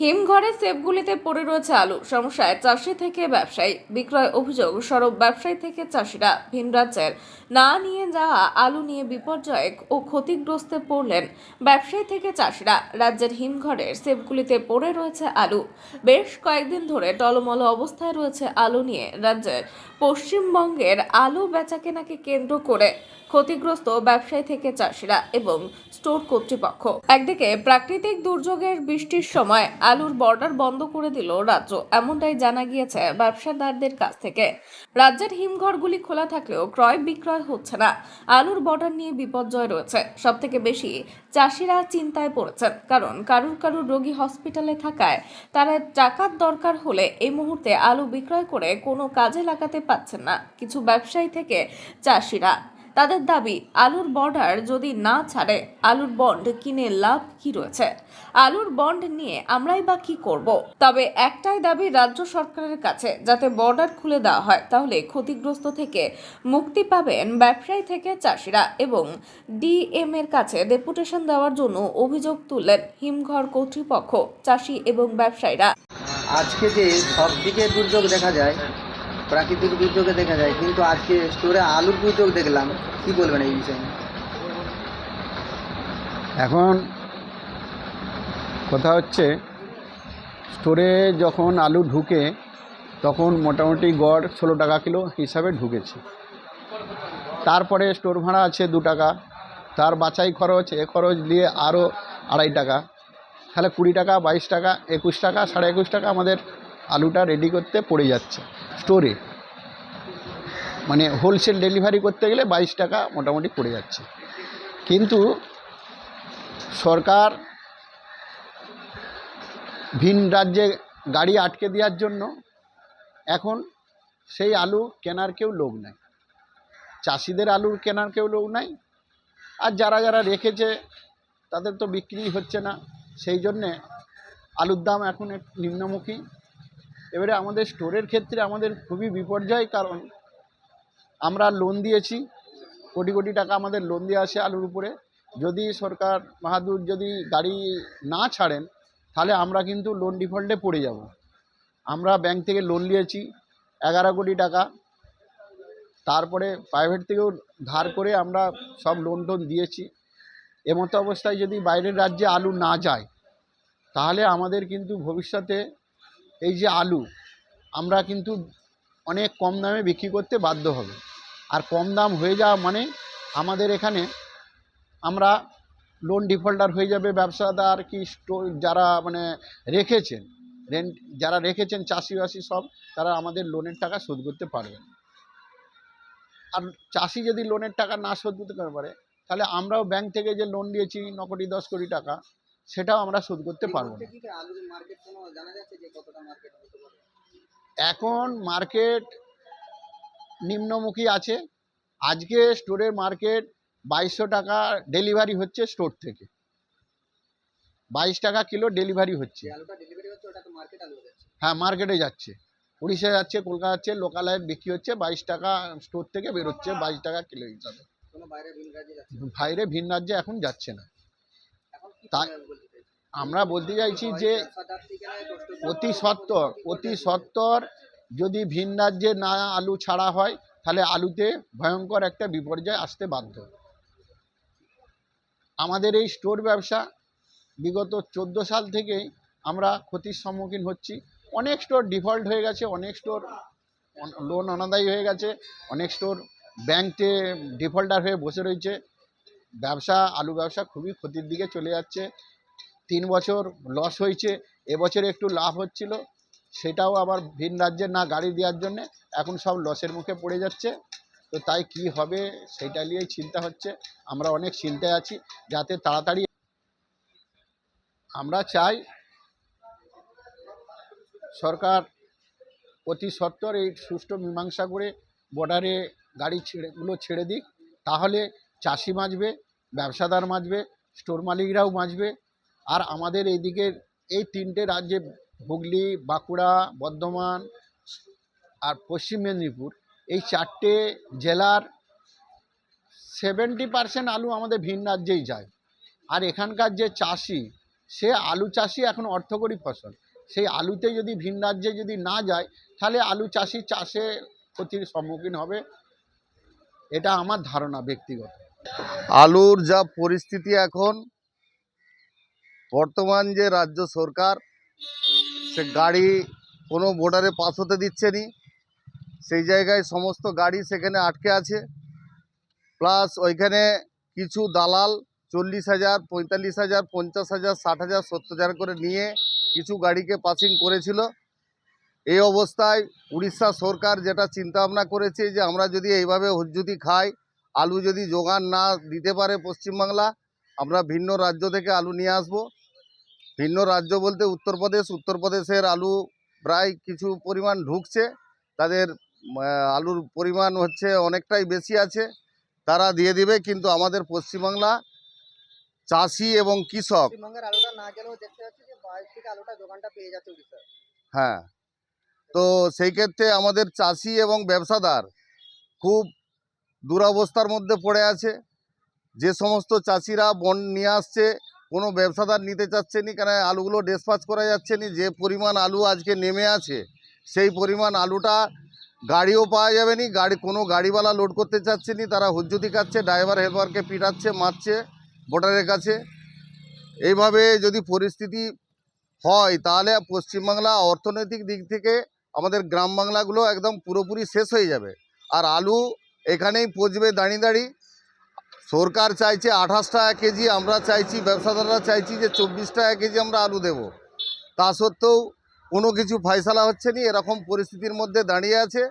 হিমঘরে সেফগুলিতে পড়ে রয়েছে আলু। সমস্যায় চাষি থেকে ব্যবসায়ী। বিক্রয় অভিযোগ, সরব ব্যবসায়ী থেকে চাষিরা ভিন রাজ্যের। না নিয়ে যাওয়া আলু নিয়ে বিপর্যয় ও ক্ষতিগ্রস্তে পড়লেন ব্যবসায়ী থেকে চাষিরা। রাজ্যের হিমঘরের সেফগুলিতে পড়ে রয়েছে আলু। বেশ কয়েকদিন ধরে টলমল অবস্থায় রয়েছে আলু নিয়ে। রাজ্যের পশ্চিমবঙ্গের আলু বেচাকেনাকে কেন্দ্র করে ক্ষতিগ্রস্ত ব্যবসায়ী থেকে চাষিরা এবং স্টোর কর্তৃপক্ষ। একদিকে প্রাকৃতিক দুর্যোগের বৃষ্টির সময় আলুর বর্ডার বন্ধ করে দিল রাজ্য, এমনটাই জানা গিয়েছে ব্যবসাদারদের কাছ থেকে। রাজ্যের হিমঘরগুলি খোলা থাকলেও ক্রয় বিক্রয় হচ্ছে না। আলুর বর্ডার নিয়ে বিপর্যয় রয়েছে। সব থেকে বেশি চাষিরা চিন্তায় পড়েছেন, কারণ কারুর কারুর রোগী হসপিটালে থাকায় তারা টাকার দরকার হলে এই মুহূর্তে আলু বিক্রয় করে কোনো কাজে লাগাতে পাচ্ছেন না। কিছু ব্যবসায়ী থেকে চাষিরা। তাদের দাবি, আলুর বর্ডার যদি না ছাড়ে, আলুর বন্ড কিনে লাভ কি রয়েছে? আলুর বন্ড নিয়ে আমরাই বা কি করব? তবে একটাই দাবি রাজ্য সরকারের কাছে, যাতে বর্ডার খুলে দেওয়া হয়, তাহলে ক্ষতিগ্রস্ত থেকে মুক্তি পাবেন ব্যবসায়ী থেকে চাষিরা এবং ডিএম এর কাছে ডেপুটেশন দেওয়ার জন্য অভিযোগ তুললেন হিমঘর কর্তৃপক্ষ, চাষি এবং ব্যবসায়ীরা। আজকে যে সব দিকে দুর্যোগ দেখা যায় প্রাকৃতিক দুর্যোগে দেখা যায়, কিন্তু আজকে স্টোরে আলুর দুর্যোগ দেখলাম। কি বলবেন এই বিষয়ে? এখন কথা হচ্ছে স্টোরে যখন আলু ঢুকে, তখন মোটামুটি গড় ষোলো টাকা কিলো হিসাবে ঢুকেছে। তারপরে স্টোর ভাড়া আছে দু টাকা, তার বাছাই খরচ, এ খরচ দিয়ে আরও আড়াই টাকা। তাহলে কুড়ি টাকা, বাইশ টাকা, একুশ টাকা, সাড়ে একুশ টাকা আমাদের আলুটা রেডি করতে পড়ে যাচ্ছে স্টোরে মানে হোলসেল ডেলিভারি করতে গেলে বাইশ টাকা মোটামুটি পড়ে যাচ্ছে। কিন্তু সরকার ভিন রাজ্যে গাড়ি আটকে দেওয়ার জন্য এখন সেই আলু কেনার কেউ লোক নাই। চাষিদের আলুর কেনার কেউ লোক নাই। আর যারা যারা রেখেছে তাদের তো বিক্রি হচ্ছে না। সেই জন্যে আলুর দাম এখন নিম্নমুখী। এবারে আমাদের স্টোরের ক্ষেত্রে আমাদের খুবই বিপর্যয়, কারণ আমরা লোন দিয়েছি, কোটি কোটি টাকা আমাদের লোন দেওয়া আসে আলুর উপরে। যদি সরকার বাহাদুর যদি গাড়ি না ছাড়েন, তাহলে আমরা কিন্তু লোন ডিফল্টে পড়ে যাব। আমরা ব্যাংক থেকে লোন নিয়েছি, এগারো কোটি টাকা। তারপরে প্রাইভেট থেকেও ধার করে আমরা সব লোন টোন দিয়েছি। এমতো অবস্থায় যদি বাইরের রাজ্যে আলু না যায়, তাহলে আমাদের কিন্তু ভবিষ্যতে এই যে আলু, আমরা কিন্তু অনেক কম দামে বিক্রি করতে বাধ্য হবে। আর কম দাম হয়ে যাওয়া মানে আমাদের এখানে আমরা লোন ডিফল্টার হয়ে যাবে, ব্যবসাদার কি যারা মানে রেখেছেন রেন্ট যারা রেখেছেন, চাষিবাসি সব, তারা আমাদের লোনের টাকা শোধ করতে পারবে আর চাষি যদি লোনের টাকা না শোধ করতে পারে, তাহলে আমরাও ব্যাংক থেকে যে লোন নিয়েছি ন কোটি দশ কোটি টাকা সেটাও আমরা শোধ করতে পারব না। এখন মার্কেট নিম্নমুখী আছে। আজকে স্টোরের মার্কেট বাইশশো টাকা ডেলিভারি হচ্ছে স্টোর থেকে। বাইশ টাকা কিলো ডেলিভারি হচ্ছে। হয়ে মার্কেটে যাচ্ছে। উড়িষ্যা যাচ্ছে কলকাতা যাচ্ছে লোকালয়ে বিক্রি হচ্ছে বাইশ টাকা স্টোর থেকে বেরোচ্ছে বাইশ টাকা কিলো হিসাবে। বাইরে ভিন রাজ্যে এখন যাচ্ছে না। এখন কি তা- করবে বলতে চাইছেন? আমরা বলতে চাইছি যে অতি সত্বর অতি সত্বর যদি ভিন রাজ্যে না আলু ছাড়া হয় তাহলে আলুতে ভয়ঙ্কর একটা বিপর্যয় আসতে বাধ্য। আমাদের এই স্টোর ব্যবসা বিগত চোদ্দ সাল থেকেই আমরা ক্ষতির সম্মুখীন হচ্ছি। অনেক স্টোর ডিফল্ট হয়ে গেছে অনেক স্টোর লোন অনাদায়ী হয়ে গেছে অনেক স্টোর ব্যাংকে ডিফল্টার হয়ে বসে রয়েছে। ব্যবসা, আলু ব্যবসা খুবই ক্ষতির দিকে চলে যাচ্ছে। তিন বছর লস হয়েছে এবছর একটু লাভ হচ্ছিল। সেটাও আবার ভিন রাজ্যের না গাড়ি দেওয়ার জন্যে এখন সব লসের মুখে পড়ে যাচ্ছে। তো তাই কি হবে সেটা নিয়েই চিন্তা হচ্ছে। আমরা অনেক চিন্তায় আছি, যাতে তাড়াতাড়ি আমরা চাই সরকার অতি সত্বর এই সুষ্ঠু মীমাংসা করে বর্ডারে গাড়ি ছেড়েগুলো ছেড়ে দিক। তাহলে চাষি বাঁচবে ব্যবসাদার বাঁচবে স্টোর মালিকরাও বাঁচবে আর আমাদের এইদিকে এই তিনটে রাজ্যে, হুগলি, বাঁকুড়া, বর্ধমান আর পশ্চিম মেদিনীপুর, এই চারটে জেলার সেভেন্টি পার্সেন্ট আলু আমাদের ভিন রাজ্যেই যায়। আর এখানকার যে চাষি, সে আলু চাষি এখন অর্থকরী ফসল। সেই আলুতে যদি ভিন রাজ্যে যদি না যায়, তাহলে আলু চাষি চাষে ক্ষতির সম্মুখীন হবে। এটা আমার ধারণা ব্যক্তিগত। আলুর যা পরিস্থিতি এখন, বর্তমান যে রাজ্য সরকার, সে গাড়ি কোনো বর্ডারে পাস হতে দিচ্ছে নি। সেই জায়গায় সমস্ত গাড়ি সেখানে আটকে আছে। প্লাস ওইখানে কিছু দালাল চল্লিশ হাজার, পঁয়তাল্লিশ হাজার, পঞ্চাশ হাজার, ষাট হাজার, সত্তর হাজার করে নিয়ে কিছু গাড়িকে পাসিং করেছিল। এই অবস্থায় উড়িষ্যা সরকার যেটা চিন্তাভাবনা করেছে যে আমরা যদি এইভাবে হুজ্জুতি খাই আলু যদি যোগান না দিতে পারে পশ্চিমবাংলা আমরা ভিন্ন রাজ্য থেকে আলু নিয়ে আসব। ভিন্ন রাজ্য বলতে উত্তরপ্রদেশ উত্তরপ্রদেশের আলু প্রায় কিছু পরিমাণ ঢুকছে। তাদের আলুর পরিমাণ হচ্ছে অনেকটাই বেশি আছে। তারা দিয়ে দিবে কিন্তু আমাদের পশ্চিমবাংলা চাষি এবং কৃষক হ্যাঁ। তো সেই ক্ষেত্রে আমাদের চাষি এবং ব্যবসাদার খুব দুরবস্থার মধ্যে পড়ে আছে। যে সমস্ত চাষিরা বন নিয়ে আসছে, কোনো ব্যবসাদার নিতে চাচ্ছে নি, কেন আলুগুলো ডিসপাচ করা যাচ্ছে নি, যে পরিমাণ আলু আজকে নেমে আছে, সেই পরিমাণ আলুটা গাড়িও পাওয়া যাবে নি, গাড়ি, কোনো গাড়িওয়ালা লোড করতে চাচ্ছে নি, তারা হুজ্জুতি খাচ্ছে ড্রাইভার হেল্পারকে পিটাচ্ছে, মারছে বর্ডারের কাছে। এইভাবে যদি পরিস্থিতি হয়, তাহলে পশ্চিমবাংলা অর্থনৈতিক দিক থেকে আমাদের গ্রাম বাংলাগুলো একদম পুরোপুরি শেষ হয়ে যাবে। আর আলু এখানেই পচবে দাঁড়িয়ে দাঁড়িয়ে সরকার চাইছে আঠাশ টাকা কেজি, আমরা চাইছি, ব্যবসাদাররা চাইছি যে চব্বিশ টাকা কেজি আমরা আলু দেব। তা সত্ত্বেও কোনো কিছু ফয়সালা হচ্ছে না, এরকম পরিস্থিতির মধ্যে দাঁড়িয়ে আছে।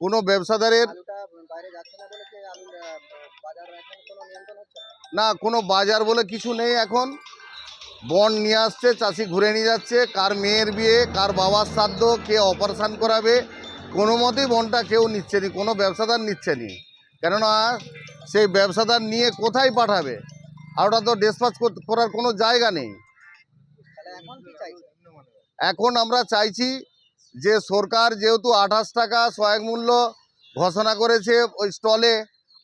কোনো ব্যবসাদারের না, কোনো বাজার বলে কিছু নেই এখন। বন নিয়ে আসছে, চাষি ঘুরে নিয়ে যাচ্ছে। কার মেয়ের বিয়ে, কার বাবার শ্রাদ্ধ, কে অপারেশান করাবে কোনো মতেই বনটা কেউ নিচ্ছে নি, কোনো ব্যবসাদার নিচ্ছে নি। কেননা সেই ব্যবসাদার নিয়ে কোথায় পাঠাবে? আর ওটা তো ডিসপাচ করার কোনো জায়গা নেই। এখন আমরা চাইছি যে সরকার যেহেতু আঠাশ টাকা সহায়ক মূল্য ঘোষণা করেছে ওই স্টলে,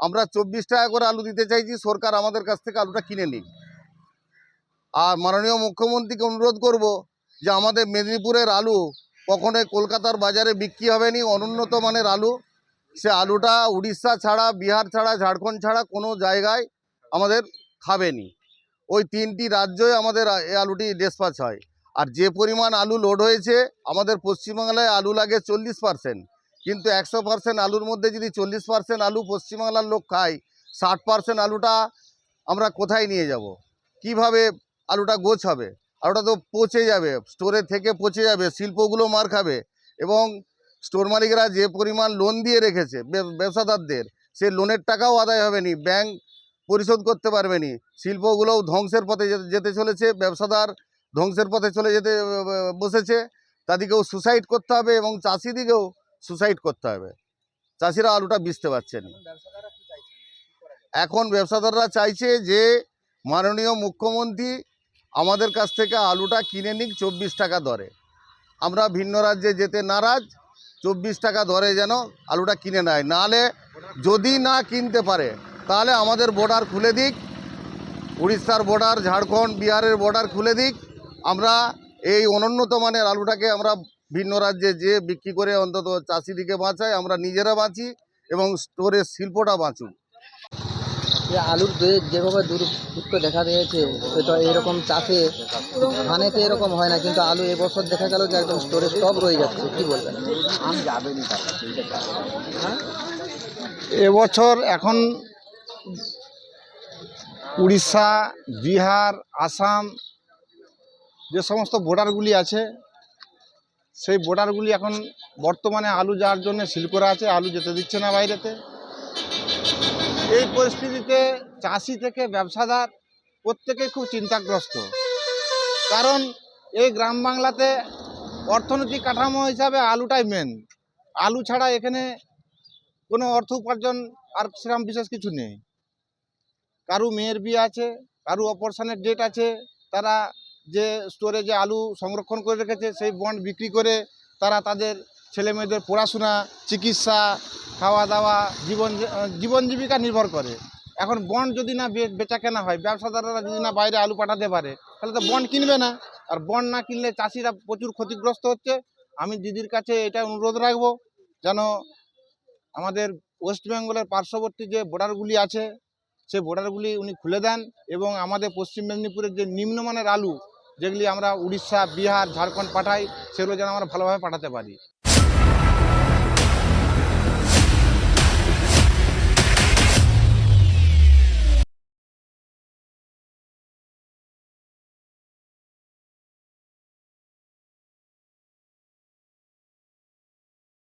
আমরা চব্বিশ টাকা করে আলু দিতে চাইছি, সরকার আমাদের কাছ থেকে আলুটা কিনে নিন আর মাননীয় মুখ্যমন্ত্রীকে অনুরোধ করব যে আমাদের মেদিনীপুরের আলু কখনোই কলকাতার বাজারে বিক্রি হবে নি অনুন্নত মানের আলু। সে আলুটা উড়িষ্যা ছাড়া, বিহার ছাড়া, ঝাড়খণ্ড ছাড়া কোনো জায়গায় আমাদের খাবেনি। ওই তিনটি রাজ্যই আমাদের এই আলুটি ডিসপাচ হয়। আর যে পরিমাণ আলু লোড হয়েছে, আমাদের পশ্চিমবাংলায় আলু লাগে চল্লিশ পার্সেন্ট কিন্তু একশো পার্সেন্ট আলুর মধ্যে যদি চল্লিশ পার্সেন্ট আলু পশ্চিমবাংলার লোক খায়, ষাট পার্সেন্ট আলুটা আমরা কোথায় নিয়ে যাব? কীভাবে আলুটা গোছ হবে? আলুটা তো পচে যাবে স্টোরে থেকে পচে যাবে শিল্পগুলো মার খাবে এবং স্টোর মালিকরা যে পরিমাণ লোন দিয়ে রেখেছে ব্যবসাদারদের সে লোনের টাকাও আদায় হবে নি ব্যাংক পরিশোধ করতে পারবে নি শিল্পগুলোও ধ্বংসের পথে যেতে- চলেছে ব্যবসাদার ধ্বংসের পথে চলে যেতে বসেছে তাদেরকেও সুসাইড করতে হবে এবং চাষিদিকেও সুসাইড করতে হবে। চাষিরা আলুটা বিচতে পারছে না। এখন ব্যবসাদাররা কি চাইছে কি করা যায়? এখন ব্যবসাদাররা চাইছে যে মাননীয় মুখ্যমন্ত্রী আমাদের কাছ থেকে আলুটা কিনে নিক, চব্বিশ টাকা দরে। আমরা ভিন্ন রাজ্যে যেতে নারাজ, চব্বিশ টাকা দরে যেন আলুটা কিনে নেয়। নাহলে যদি না কিনতে পারে, তাহলে আমাদের বর্ডার খুলে দিক, উড়িষ্যার বর্ডার ঝাড়খণ্ড, বিহারের বর্ডার খুলে দিক। আমরা এই অনুন্নত মানের আলুটাকে আমরা ভিন্ন রাজ্যে যে বিক্রি করে অন্তত চাষিদিকে বাঁচাই, আমরা নিজেরা বাঁচি এবং স্টোরের শিল্পটা বাঁচুক। আলুর যেভাবে দুর্ভিক্ষ দেখা দিয়েছে, সেটা এরকম চাষে ধানেতে এরকম হয় না, কিন্তু আলু এবছর দেখা গেল যে একদম স্টোরেজ স্টক রয়ে যাচ্ছে, কি বলবেন? এবছর এখন উড়িষ্যা, বিহার, আসাম, যে সমস্ত বর্ডারগুলি আছে, সেই বর্ডারগুলি এখন বর্তমানে আলু যাওয়ার জন্য সিল করা আছে, আলু যেতে দিচ্ছে না বাইরেতে। এই পরিস্থিতিতে চাষি থেকে ব্যবসাদার প্রত্যেকেই খুব চিন্তাগ্রস্ত। কারণ এই গ্রাম বাংলাতে অর্থনৈতিক কাঠামো হিসাবে আলুটাই মেন আলু ছাড়া এখানে কোনো অর্থ উপার্জন আর সেরকম বিশেষ কিছু নেই। কারু মেয়ের বিয়ে আছে, কারু অপারেশনের ডেট আছে, তারা যে স্টোরে যে আলু সংরক্ষণ করে রেখেছে, সেই বন্ড বিক্রি করে তারা তাদের ছেলে মেয়েদের পড়াশোনা, চিকিৎসা খাওয়া দাওয়া জীবন জীবন জীবিকা নির্ভর করে। এখন বন্ড যদি না বেচা কেনা হয়, ব্যবসাদাররা যদি না বাইরে আলু পাঠাতে পারে, তাহলে তো বন্ড কিনবে না। আর বন্ড না কিনলে চাষিরা প্রচুর ক্ষতিগ্রস্ত হচ্ছে। আমি দিদির কাছে এটা অনুরোধ রাখব, যেন আমাদের ওয়েস্ট বেঙ্গলের পার্শ্ববর্তী যে বর্ডারগুলি আছে সেই বর্ডারগুলি উনি খুলে দেন এবং আমাদের পশ্চিম মেদিনীপুরের যে নিম্নমানের আলু, যেগুলি আমরা উড়িষ্যা, বিহার, ঝাড়খণ্ড পাঠাই, সেগুলো যেন আমরা ভালোভাবে পাঠাতে পারি।